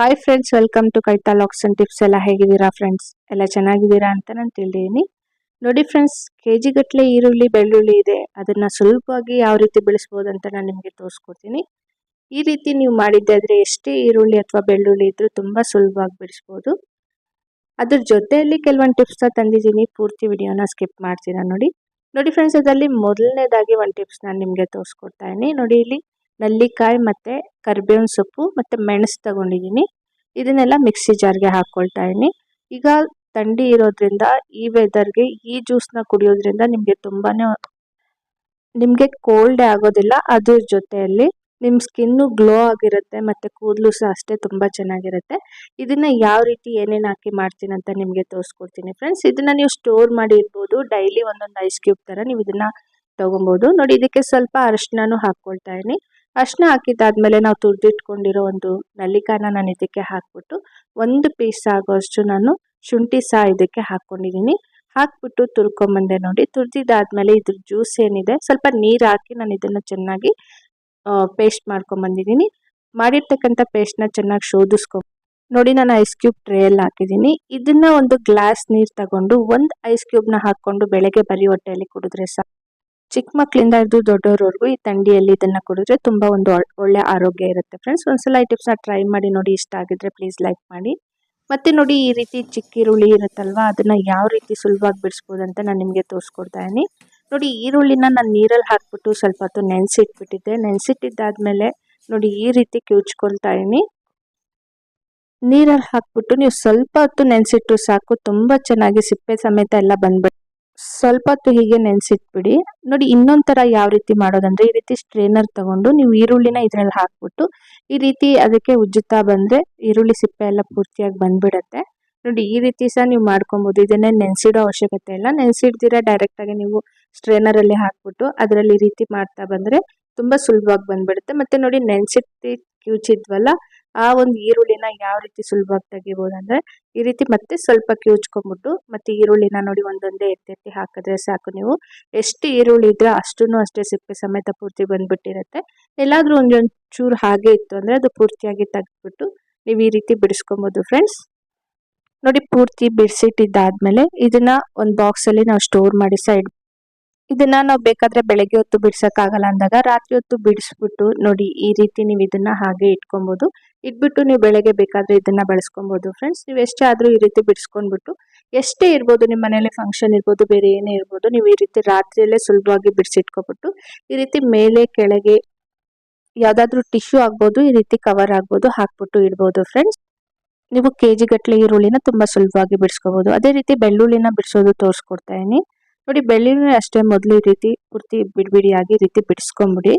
Hi friends welcome to ಕೈತಾ ಲಾಕ್ಸ್ and tips ಎಲ್ಲ ಹೇಗಿದ್ದೀರಾ ಫ್ರೆಂಡ್ಸ್ ಎಲ್ಲ ಚೆನ್ನಾಗಿದ್ದೀರಾ ಅಂತ ನಾನು ತಿಳಿದೀನಿ. ನೋಡಿ ಫ್ರೆಂಡ್ಸ್ ಕೆ ಜಿ ಗಟ್ಟಲೆ ಈರುಳ್ಳಿ, ಬೆಳ್ಳುಳ್ಳಿ ಇದೆ. ಅದನ್ನು ಸುಲಭವಾಗಿ ಯಾವ ರೀತಿ ಬೆಳೆಸ್ಬೋದು ಅಂತ ನಾನು ನಿಮಗೆ ತೋರಿಸ್ಕೊಡ್ತೀನಿ. ಈ ರೀತಿ ನೀವು ಮಾಡಿದ್ದಾದರೆ ಎಷ್ಟೇ ಈರುಳ್ಳಿ ಅಥವಾ ಬೆಳ್ಳುಳ್ಳಿ ಇದ್ದರೂ ತುಂಬ ಸುಲಭವಾಗಿ ಬಿಡಿಸ್ಬೋದು ಅದ್ರ ಜೊತೆಯಲ್ಲಿ ಕೆಲವೊಂದು ಟಿಪ್ಸ್ನ ತಂದಿದ್ದೀನಿ. ಪೂರ್ತಿ ವಿಡಿಯೋನ ಸ್ಕಿಪ್ ಮಾಡ್ತೀರಾ ನೋಡಿ. ನೋಡಿ ಫ್ರೆಂಡ್ಸ್ ಅದರಲ್ಲಿ ಮೊದಲನೇದಾಗಿ ಒಂದು ಟಿಪ್ಸ್ ನಾನು ನಿಮಗೆ ತೋರಿಸ್ಕೊಡ್ತಾ ಇದ್ದೀನಿ. ನೋಡಿ ಇಲ್ಲಿ, ನಲ್ಲಿಕಾಯಿ ಮತ್ತು ಕರಿಬೇವಿನ ಸೊಪ್ಪು ಮತ್ತು ಮೆಣಸು ತಗೊಂಡಿದ್ದೀನಿ. ಇದನ್ನೆಲ್ಲ ಮಿಕ್ಸಿ ಜಾರ್ಗೆ ಹಾಕ್ಕೊಳ್ತಾ ಇದ್ದೀನಿ. ಈಗ ಥಂಡಿ ಇರೋದ್ರಿಂದ ಈ ವೆದರ್ಗೆ ಈ ಜ್ಯೂಸ್ನ ಕುಡಿಯೋದ್ರಿಂದ ನಿಮಗೆ ತುಂಬಾ ನಿಮಗೆ ಕೋಲ್ಡೇ ಆಗೋದಿಲ್ಲ. ಅದ್ರ ಜೊತೆಯಲ್ಲಿ ನಿಮ್ಮ ಸ್ಕಿನ್ನು ಗ್ಲೋ ಆಗಿರುತ್ತೆ ಮತ್ತು ಕೂದಲು ಸಹ ಅಷ್ಟೇ ತುಂಬ ಚೆನ್ನಾಗಿರುತ್ತೆ. ಇದನ್ನ ಯಾವ ರೀತಿ ಏನೇನು ಹಾಕಿ ಮಾಡ್ತೀನಿ ಅಂತ ನಿಮಗೆ ತೋರಿಸ್ಕೊಡ್ತೀನಿ ಫ್ರೆಂಡ್ಸ್ ಇದನ್ನ ನೀವು ಸ್ಟೋರ್ ಮಾಡಿ ಇರ್ಬೋದು ಡೈಲಿ ಒಂದೊಂದು ಐಸ್ ಕ್ಯೂಬ್ ಥರ ನೀವು ಇದನ್ನ ತೊಗೊಬೋದು. ನೋಡಿ, ಇದಕ್ಕೆ ಸ್ವಲ್ಪ ಅರಿಶಿನೂ ಹಾಕ್ಕೊಳ್ತಾ ಇದ್ದೀನಿ. ಅರಿಶಿನ ಹಾಕಿದ್ದಾದ್ಮೇಲೆ ನಾವು ತುರಿದಿಟ್ಕೊಂಡಿರೋ ಒಂದು ನಲ್ಲಿಕಾಯನ್ನ ನಾನು ಇದಕ್ಕೆ ಹಾಕ್ಬಿಟ್ಟು ಒಂದು ಪೀಸ್ ಆಗೋಷ್ಟು ನಾನು ಶುಂಠಿ ಸಹ ಇದಕ್ಕೆ ಹಾಕ್ಕೊಂಡಿದ್ದೀನಿ. ಹಾಕ್ಬಿಟ್ಟು ತುರ್ಕೊಂಬಂದೆ ನೋಡಿ, ತುರಿದಿದ್ದಾದ್ಮೇಲೆ ಇದ್ರ ಜ್ಯೂಸ್ ಏನಿದೆ, ಸ್ವಲ್ಪ ನೀರು ಹಾಕಿ ನಾನು ಇದನ್ನು ಚೆನ್ನಾಗಿ ಪೇಸ್ಟ್ ಮಾಡ್ಕೊಂಬಂದಿದ್ದೀನಿ. ಮಾಡಿರ್ತಕ್ಕಂಥ ಪೇಸ್ಟ್ನ ಚೆನ್ನಾಗಿ ಶೋಧಿಸ್ಕೊ, ನೋಡಿ ನಾನು ಐಸ್ ಕ್ಯೂಬ್ ಟ್ರೇಯಲ್ಲಿ ಹಾಕಿದ್ದೀನಿ. ಇದನ್ನ ಒಂದು ಗ್ಲಾಸ್ ನೀರು ತಗೊಂಡು ಒಂದು ಐಸ್ ಕ್ಯೂಬ್ನ ಹಾಕ್ಕೊಂಡು ಬೆಳಗ್ಗೆ ಬರೀ ಹೊಟ್ಟೆಯಲ್ಲಿ ಕುಡಿದ್ರೆ ಸಾಕು. ಚಿಕ್ಕ ಮಕ್ಕಳಿಂದ ಹಿಡಿದು ದೊಡ್ಡವರವರೆಗೂ ಈ ತಂಡಿಯಲ್ಲಿ ಇದನ್ನ ಕುಡಿದ್ರೆ ತುಂಬ ಒಂದು ಒಳ್ಳೆ ಆರೋಗ್ಯ ಇರುತ್ತೆ ಫ್ರೆಂಡ್ಸ್ ಒಂದ್ಸಲ ಈ ಟಿಪ್ಸ್ನ ಟ್ರೈ ಮಾಡಿ ನೋಡಿ ಇಷ್ಟ ಆಗಿದ್ರೆ ಪ್ಲೀಸ್ ಲೈಕ್ ಮಾಡಿ. ಮತ್ತೆ ನೋಡಿ ಈ ರೀತಿ ಚಿಕ್ಕ ಈರುಳ್ಳಿ ಇರುತ್ತಲ್ವಾ, ಅದನ್ನ ಯಾವ ರೀತಿ ಸುಲಭವಾಗಿ ಬಿಡಿಸ್ಬೋದು ಅಂತ ನಾನು ನಿಮಗೆ ತೋರಿಸ್ಕೊಡ್ತಾ ಇದ್ದೀನಿ. ನೋಡಿ ಈರುಳ್ಳಿನ ನಾನು ನೀರಲ್ಲಿ ಹಾಕ್ಬಿಟ್ಟು ಸ್ವಲ್ಪ ಹೊತ್ತು ನೆನೆಸಿಟ್ಬಿಟ್ಟಿದ್ದೆ. ನೆನೆಸಿಟ್ಟಿದ್ದಾದ್ಮೇಲೆ ನೋಡಿ ಈ ರೀತಿ ಕಿವುಚ್ಕೊಳ್ತಾ ಇದ್ದೀನಿ. ನೀರಲ್ಲಿ ಹಾಕ್ಬಿಟ್ಟು ನೀವು ಸ್ವಲ್ಪ ಹೊತ್ತು ನೆನೆಸಿಟ್ಟು ಸಾಕು, ತುಂಬ ಚೆನ್ನಾಗಿ ಸಿಪ್ಪೆ ಸಮೇತ ಎಲ್ಲ ಬಂದ್ಬಿಟ್ಟು ಸ್ವಲ್ಪ ಹೊತ್ತು ಹೀಗೆ ನೆನೆಸಿಟ್ಬಿಡಿ. ನೋಡಿ ಇನ್ನೊಂದು ಥರ ಯಾವ ರೀತಿ ಮಾಡೋದಂದ್ರೆ ಈ ರೀತಿ ಸ್ಟ್ರೇನರ್ ತಗೊಂಡು ನೀವು ಈರುಳ್ಳಿನ ಇದರಲ್ಲಿ ಹಾಕ್ಬಿಟ್ಟು ಈ ರೀತಿ ಅದಕ್ಕೆ ಉಜ್ಜುತ್ತಾ ಬಂದರೆ ಈರುಳ್ಳಿ ಸಿಪ್ಪೆ ಎಲ್ಲ ಪೂರ್ತಿಯಾಗಿ ಬಂದ್ಬಿಡತ್ತೆ. ನೋಡಿ ಈ ರೀತಿ ಸಹ ನೀವು ಮಾಡ್ಕೊಬೋದು. ಇದನ್ನೇ ನೆನೆಸಿಡೋ ಅವಶ್ಯಕತೆ ಇಲ್ಲ. ನೆನೆಸಿಡ್ದಿರ ಡೈರೆಕ್ಟಾಗಿ ನೀವು ಸ್ಟ್ರೇನರಲ್ಲಿ ಹಾಕ್ಬಿಟ್ಟು ಅದರಲ್ಲಿ ಈ ರೀತಿ ಮಾಡ್ತಾ ಬಂದರೆ ತುಂಬ ಸುಲಭವಾಗಿ ಬಂದ್ಬಿಡುತ್ತೆ. ಮತ್ತು ನೋಡಿ ನೆನೆಸಿಟ್ಟು ಕಿವುಚಿದ್ವಲ್ಲ ಆ ಒಂದು ಈರುಳ್ಳಿನ ಯಾವ ರೀತಿ ಸುಲಭವಾಗಿ ತೆಗಿಬೋದು ಅಂದರೆ, ಈ ರೀತಿ ಮತ್ತೆ ಸ್ವಲ್ಪ ಕಿವುಚ್ಕೊಂಬಿಟ್ಟು ಮತ್ತೆ ಈರುಳ್ಳಿನ ನೋಡಿ ಒಂದೊಂದೇ ಎತ್ತೆತ್ತಿ ಹಾಕಿದ್ರೆ ಸಾಕು ನೀವು. ಎಷ್ಟು ಈರುಳ್ಳಿ ಇದ್ರೆ ಅಷ್ಟೂ ಅಷ್ಟೇ ಸಿಪ್ಪೆ ಸಮೇತ ಪೂರ್ತಿ ಬಂದ್ಬಿಟ್ಟಿರುತ್ತೆ. ಎಲ್ಲಾದರೂ ಒಂದೊಂದು ಚೂರು ಹಾಗೆ ಇತ್ತು ಅಂದರೆ ಅದು ಪೂರ್ತಿಯಾಗಿ ತೆಗೆದ್ಬಿಟ್ಟು ನೀವು ಈ ರೀತಿ ಬಿಡಿಸ್ಕೊಬೋದು ಫ್ರೆಂಡ್ಸ್ ನೋಡಿ ಪೂರ್ತಿ ಬಿಡಿಸಿಟ್ಟಿದ್ದಾದ್ಮೇಲೆ ಇದನ್ನ ಒಂದು ಬಾಕ್ಸಲ್ಲಿ ನಾವು ಸ್ಟೋರ್ ಮಾಡಿ ಸೈಡ್ ಇದನ್ನ ನಾವು ಬೇಕಾದ್ರೆ ಬೆಳಗ್ಗೆ ಹೊತ್ತು ಬಿಡ್ಸಕ್ಕಾಗಲ್ಲ ಅಂದಾಗ ರಾತ್ರಿ ಹೊತ್ತು ಬಿಡಿಸ್ಬಿಟ್ಟು ನೋಡಿ ಈ ರೀತಿ ನೀವು ಇದನ್ನ ಹಾಗೆ ಇಟ್ಕೊಬೋದು. ಇಟ್ಬಿಟ್ಟು ನೀವು ಬೆಳಗ್ಗೆ ಬೇಕಾದ್ರೆ ಇದನ್ನ ಬಳಸ್ಕೊಬೋದು ಫ್ರೆಂಡ್ಸ್ ನೀವು ಎಷ್ಟೇ ಆದರೂ ಈ ರೀತಿ ಬಿಡಿಸ್ಕೊಂಡ್ಬಿಟ್ಟು ಎಷ್ಟೇ ಇರ್ಬೋದು ನಿಮ್ಮ ಮನೇಲಿ ಫಂಕ್ಷನ್ ಇರ್ಬೋದು, ಬೇರೆ ಏನೇ ಇರ್ಬೋದು, ನೀವು ಈ ರೀತಿ ರಾತ್ರಿಯಲ್ಲೇ ಸುಲಭವಾಗಿ ಬಿಡಿಸಿಟ್ಕೊಬಿಟ್ಟು ಈ ರೀತಿ ಮೇಲೆ, ಕೆಳಗೆ ಯಾವುದಾದ್ರೂ ಟಿಶ್ಯೂ ಆಗ್ಬೋದು, ಈ ರೀತಿ ಕವರ್ ಆಗ್ಬೋದು, ಹಾಕ್ಬಿಟ್ಟು ಇಡ್ಬೋದು ಫ್ರೆಂಡ್ಸ್ ನೀವು ಕೆ ಜಿ ಗಟ್ಟಲೆ ಈರುಳ್ಳಿನ ತುಂಬ ಸುಲಭವಾಗಿ ಬಿಡಿಸ್ಕೋಬೋದು. ಅದೇ ರೀತಿ ಬೆಳ್ಳುಳ್ಳಿನ ಬಿಡಿಸೋದು ತೋರಿಸ್ಕೊಡ್ತಾ ಇದೀನಿ ನೋಡಿ ಬೆಳ್ಳುಳ್ಳಿ ಅಷ್ಟೇ ಮೊದಲು ಈ ರೀತಿ ಪೂರ್ತಿ ಬಿಡಿಬಿಡಿಯಾಗಿ ಈ ರೀತಿ ಬಿಡಿಸ್ಕೊಂಬಿಡಿ.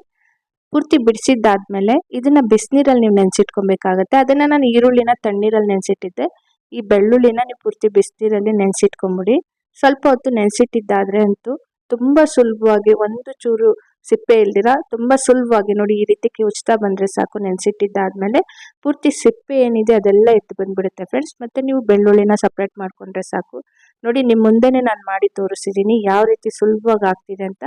ಪೂರ್ತಿ ಬಿಡಿಸಿದ್ದಾದ್ಮೇಲೆ ಇದನ್ನ ಬಿಸಿನೀರಲ್ಲಿ ನೀವು ನೆನೆಸಿಟ್ಕೊಬೇಕಾಗತ್ತೆ. ಅದನ್ನ ನಾನು ಈರುಳ್ಳಿನ ತಣ್ಣೀರಲ್ಲಿ ನೆನೆಸಿಟ್ಟಿದ್ದೆ. ಈ ಬೆಳ್ಳುಳ್ಳಿನ ನೀವು ಪೂರ್ತಿ ಬಿಸಿನೀರಲ್ಲಿ ನೆನೆಸಿಟ್ಕೊಂಬಿಡಿ. ಸ್ವಲ್ಪ ಹೊತ್ತು ನೆನೆಸಿಟ್ಟಿದ್ದಾದ್ರೆ ಅಂತೂ ತುಂಬ ಸುಲಭವಾಗಿ ಒಂದು ಚೂರು ಸಿಪ್ಪೆ ಇಲ್ದಿರ? ತುಂಬ ಸುಲಭವಾಗಿ ನೋಡಿ ಈ ರೀತಿ ಕಿವುಚ್ತಾ ಬಂದರೆ ಸಾಕು ನೆನೆಸಿಟ್ಟಿದ್ದಾದಮೇಲೆ. ಪೂರ್ತಿ ಸಿಪ್ಪೆ ಏನಿದೆ ಅದೆಲ್ಲ ಎತ್ತು ಬಂದ್ಬಿಡುತ್ತೆ ಫ್ರೆಂಡ್ಸ್. ಮತ್ತು ನೀವು ಬೆಳ್ಳುಳ್ಳಿನ ಸಪ್ರೇಟ್ ಮಾಡಿಕೊಂಡ್ರೆ ಸಾಕು. ನೋಡಿ ನಿಮ್ಮ ಮುಂದೆನೇ ನಾನು ಮಾಡಿ ತೋರಿಸಿದ್ದೀನಿ ಯಾವ ರೀತಿ ಸುಲಭವಾಗಿ ಆಗ್ತಿದೆ ಅಂತ.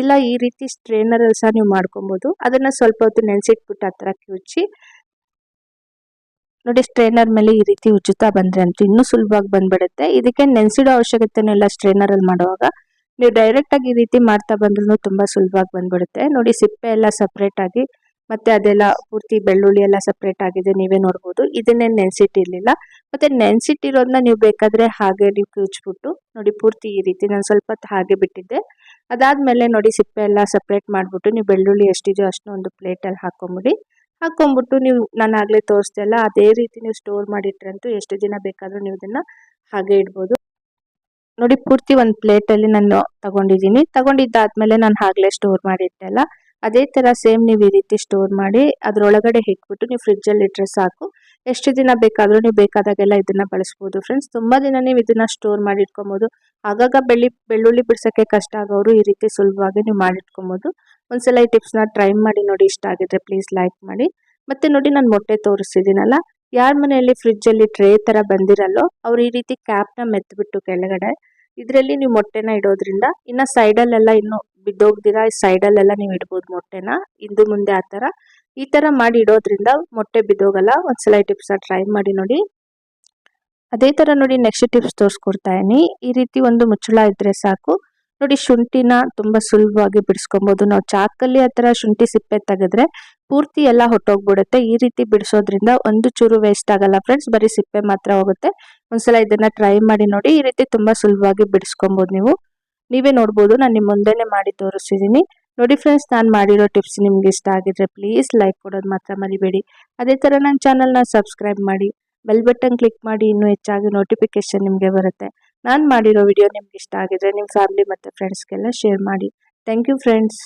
ಇಲ್ಲ, ಈ ರೀತಿ ಸ್ಟ್ರೇನರಲ್ಲಿ ಸಹ ನೀವು ಮಾಡ್ಕೊಬೋದು. ಅದನ್ನು ಸ್ವಲ್ಪ ಹೊತ್ತು ನೆನೆಸಿಟ್ಬಿಟ್ಟು ಆ ಥರ ಕಿವುಚಿ ನೋಡಿ ಸ್ಟ್ರೈನರ್ ಮೇಲೆ ಈ ರೀತಿ ಉಚ್ಚುತ್ತಾ ಬಂದರೆ ಅಂತೂ ಇನ್ನೂ ಸುಲಭವಾಗಿ ಬಂದ್ಬಿಡುತ್ತೆ. ಇದಕ್ಕೆ ನೆನೆಸಿಡೋ ಅವಶ್ಯಕತೆನೂ ಇಲ್ಲ ಸ್ಟ್ರೈನರಲ್ಲಿ ಮಾಡುವಾಗ. ನೀವು ಡೈರೆಕ್ಟಾಗಿ ಈ ರೀತಿ ಮಾಡ್ತಾ ಬಂದ್ರೂ ತುಂಬ ಸುಲಭವಾಗಿ ಬಂದ್ಬಿಡುತ್ತೆ. ನೋಡಿ ಸಿಪ್ಪೆ ಎಲ್ಲ ಸಪ್ರೇಟಾಗಿ ಮತ್ತು ಅದೆಲ್ಲ ಪೂರ್ತಿ ಬೆಳ್ಳುಳ್ಳಿ ಎಲ್ಲ ಸಪ್ರೇಟ್ ಆಗಿದೆ, ನೀವೇ ನೋಡ್ಬೋದು. ಇದನ್ನೇನು ನೆನೆಸಿಟ್ಟಿರಲಿಲ್ಲ. ಮತ್ತು ನೆನೆಸಿಟ್ಟಿರೋದನ್ನ ನೀವು ಬೇಕಾದರೆ ಹಾಗೆ ನೀವು ಕಿವುಚ್ಬಿಟ್ಟು ನೋಡಿ ಪೂರ್ತಿ ಈ ರೀತಿ ನಾನು ಸ್ವಲ್ಪ ಹಾಗೆ ಬಿಟ್ಟಿದ್ದೆ. ಅದಾದಮೇಲೆ ನೋಡಿ ಸಿಪ್ಪೆ ಎಲ್ಲ ಸಪ್ರೇಟ್ ಮಾಡಿಬಿಟ್ಟು ನೀವು ಬೆಳ್ಳುಳ್ಳಿ ಎಷ್ಟಿದೆಯೋ ಅಷ್ಟು ಒಂದು ಪ್ಲೇಟಲ್ಲಿ ಹಾಕೊಂಬಿಡಿ. ಹಾಕ್ಕೊಂಬಿಟ್ಟು ನೀವು ನಾನು ಆಗಲೇ ತೋರಿಸ್ದೆ ಅಲ್ಲ, ಅದೇ ರೀತಿ ನೀವು ಸ್ಟೋರ್ ಮಾಡಿಟ್ರಂತೂ ಎಷ್ಟು ದಿನ ಬೇಕಾದರೂ ನೀವು ಇದನ್ನು ಹಾಗೆ ಇಡ್ಬೋದು. ನೋಡಿ ಪೂರ್ತಿ ಒಂದು ಪ್ಲೇಟಲ್ಲಿ ನಾನು ತಗೊಂಡಿದ್ದೀನಿ. ತಗೊಂಡಿದ್ದಾದ್ಮೇಲೆ ನಾನು ಆಗಲೇ ಸ್ಟೋರ್ ಮಾಡಿಟ್ಟೆ ಅಲ್ಲ? ಅದೇ ಥರ ಸೇಮ್ ನೀವು ಈ ರೀತಿ ಸ್ಟೋರ್ ಮಾಡಿ, ಅದರೊಳಗಡೆ ಇಟ್ಬಿಟ್ಟು ನೀವು ಫ್ರಿಜ್ಜಲ್ಲಿ ಇಟ್ಟರೆ ಸಾಕು. ಎಷ್ಟು ದಿನ ಬೇಕಾದರೂ ನೀವು ಬೇಕಾದಾಗೆಲ್ಲ ಇದನ್ನು ಬಳಸ್ಬೋದು ಫ್ರೆಂಡ್ಸ್ ತುಂಬ ದಿನ ನೀವು ಇದನ್ನು ಸ್ಟೋರ್ ಮಾಡಿ ಇಟ್ಕೊಬೋದು. ಆಗಾಗ ಬೆಳ್ಳಿ, ಬೆಳ್ಳುಳ್ಳಿ ಬಿಡ್ಸೋಕ್ಕೆ ಕಷ್ಟ ಆಗೋರು ಈ ರೀತಿ ಸುಲಭವಾಗಿ ನೀವು ಮಾಡಿಟ್ಕೊಬೋದು ಒಂದ್ಸಲ ಈ ಟಿಪ್ಸ್ನ ಟ್ರೈ ಮಾಡಿ ನೋಡಿ ಇಷ್ಟ ಆಗಿದ್ರೆ ಪ್ಲೀಸ್ ಲೈಕ್ ಮಾಡಿ. ಮತ್ತು ನೋಡಿ ನಾನು ಮೊಟ್ಟೆ ತೋರಿಸಿದ್ದೀನಲ್ಲ? ಯಾರ ಮನೆಯಲ್ಲಿ ಫ್ರಿಜ್ಜಲ್ಲಿ ಟ್ರೇ ತರ ಬಂದಿರಲ್ಲೋ ಅವ್ರು ಈ ರೀತಿ ಕ್ಯಾಪ್ನ ಮೆತ್ಬಿಟ್ಟು ಕೆಳಗಡೆ, ಇದರಲ್ಲಿ ನೀವು ಮೊಟ್ಟೆನ ಇಡೋದ್ರಿಂದ ಇನ್ನು ಸೈಡಲ್ಲೆಲ್ಲ ಇನ್ನು ಬಿದ್ದೋಗ್ದಿರಾ ಸೈಡಲ್ಲೆಲ್ಲ ನೀವು ಇಡ್ಬೋದು ಮೊಟ್ಟೆನ. ಇಂದು ಮುಂದೆ ಆ ಥರ ಈ ತರ ಮಾಡಿ ಇಡೋದ್ರಿಂದ ಮೊಟ್ಟೆ ಬಿದ್ದೋಗಲ್ಲ. ಒಂದ್ಸಲ ಈ ಟಿಪ್ಸ್ ಟ್ರೈ ಮಾಡಿ ನೋಡಿ. ಅದೇ ತರ ನೋಡಿ ನೆಕ್ಸ್ಟ್ ಟಿಪ್ಸ್ ತೋರಿಸ್ಕೊಡ್ತಾ ಇದೀನಿ ಈ ರೀತಿ ಒಂದು ಮುಚ್ಚಳ ಇದ್ರೆ ಸಾಕು. ನೋಡಿ ಶುಂಠಿನ ತುಂಬಾ ಸುಲಭವಾಗಿ ಬಿಡಿಸ್ಕೊಬಹುದು ನಾವು ಚಾಕಲ್ಲಿ ಹತ್ರ ಶುಂಠಿ ಸಿಪ್ಪೆ ತೆಗೆದ್ರೆ ಪೂರ್ತಿ ಎಲ್ಲ ಹೊಟ್ಟೋಗ್ಬಿಡುತ್ತೆ. ಈ ರೀತಿ ಬಿಡಿಸೋದ್ರಿಂದ ಒಂದು ಚೂರು ವೇಸ್ಟ್ ಆಗಲ್ಲ ಫ್ರೆಂಡ್ಸ್ ಬರೀ ಸಿಪ್ಪೆ ಮಾತ್ರ ಹೋಗುತ್ತೆ. ಒಂದ್ಸಲ ಇದನ್ನ ಟ್ರೈ ಮಾಡಿ ನೋಡಿ, ಈ ರೀತಿ ತುಂಬಾ ಸುಲಭವಾಗಿ ಬಿಡಿಸ್ಕೊಬಹುದು ನೀವು. ನೀವೇ ನೋಡ್ಬೋದು, ನಾನು ನಿಮ್ಮ ಮುಂದೆನೆ ಮಾಡಿ ತೋರಿಸಿದೀನಿ ನೋಡಿ ಫ್ರೆಂಡ್ಸ್ ನಾನು ಮಾಡಿರೋ ಟಿಪ್ಸ್ ನಿಮ್ಗೆ ಇಷ್ಟ ಆಗಿದ್ರೆ ಪ್ಲೀಸ್ ಲೈಕ್ ಕೊಡೋದು ಮಾತ್ರ ಮರಿಬೇಡಿ. ಅದೇ ಥರ ನನ್ನ ಚಾನಲ್ನ ಸಬ್ಸ್ಕ್ರೈಬ್ ಮಾಡಿ ಬೆಲ್ ಬಟನ್ ಕ್ಲಿಕ್ ಮಾಡಿ, ಇನ್ನೂ ಹೆಚ್ಚಾಗಿ ನೋಟಿಫಿಕೇಶನ್ ನಿಮಗೆ ಬರುತ್ತೆ. ನಾನು ಮಾಡಿರೋ ವಿಡಿಯೋ ನಿಮ್ಗೆ ಇಷ್ಟ ಆಗಿದ್ರೆ ನಿಮ್ಮ ಫ್ಯಾಮಿಲಿ ಮತ್ತು ಫ್ರೆಂಡ್ಸ್ಗೆಲ್ಲ ಶೇರ್ ಮಾಡಿ. Thank you friends